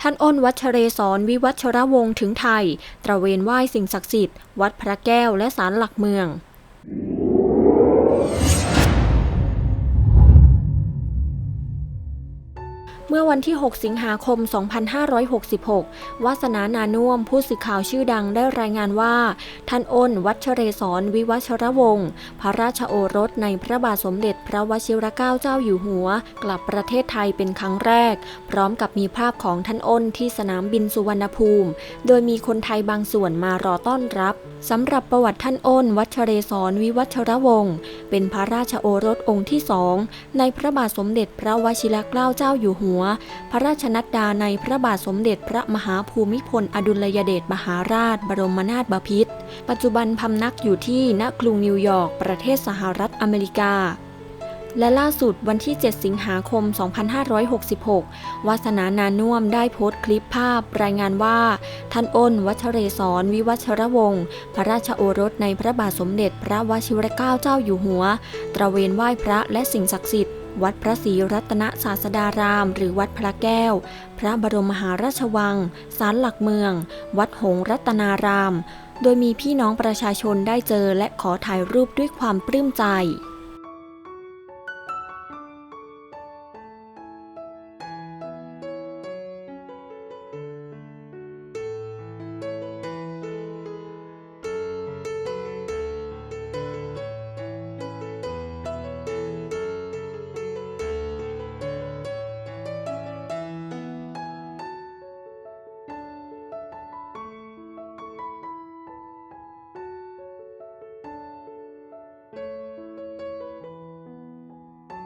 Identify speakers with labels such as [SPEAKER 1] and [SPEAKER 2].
[SPEAKER 1] ท่านอ้นวัชเรศรวิวัชรวงศ์ถึงไทย ตระเวนไหว้สิ่งศักดิ์สิทธิ์ วัดพระแก้วและศาลหลักเมือง เมื่อวันที่ 6 สิงหาคม 2566วาสนานานุ่วมผู้สื่อข่าวชื่อดังได้รายงานว่า ท่านอ้น วัชเรศรวิวัชรวงศ์พระราชโอรสในพระบาทสมเด็จพระวชิรเกล้าเจ้าอยู่หัว กลับประเทศไทยเป็นครั้งแรก พร้อมกับมีภาพของท่านอ้นที่สนามบินสุวรรณภูมิ โดยมีคนไทยบางส่วนมารอต้อนรับสำหรับประวัติท่านอ้น วัชเรศรวิวัชรวงศ์เป็นพระราชโอรสองค์ที่สองในพระบาทสมเด็จพระวชิรเกล้าเจ้าอยู่หัวพระราชนัดดาในพระบาทสมเด็จพระมหาภูมิพล อดุลยเดชมหาราช บรมนาถบพิตร ปัจจุบันพำนักอยู่ที่ณกรุงนิวยอร์ก ประเทศสหรัฐอเมริกาและล่าสุดวันที่ 7 สิงหาคม 2566 วาสนานานุ่มได้โพสต์คลิปภาพรายงานว่า ท่านอ้น วัชเรศรวิวัชรวงศ์พระราชโอรสในพระบาทสมเด็จพระวชิรเกล้าเจ้าอยู่หัว ตระเวนไหว้พระและสิ่งศักดิ์สิทธิ์ วัดพระศรีรัตนศาสดาราม หรือวัดพระแก้ว พระบรมมหาราชวัง ศาลหลักเมือง วัดหงรัตนาราม โดยมีพี่น้องประชาชนได้เจอและขอถ่ายรูปด้วยความปลื้มใจ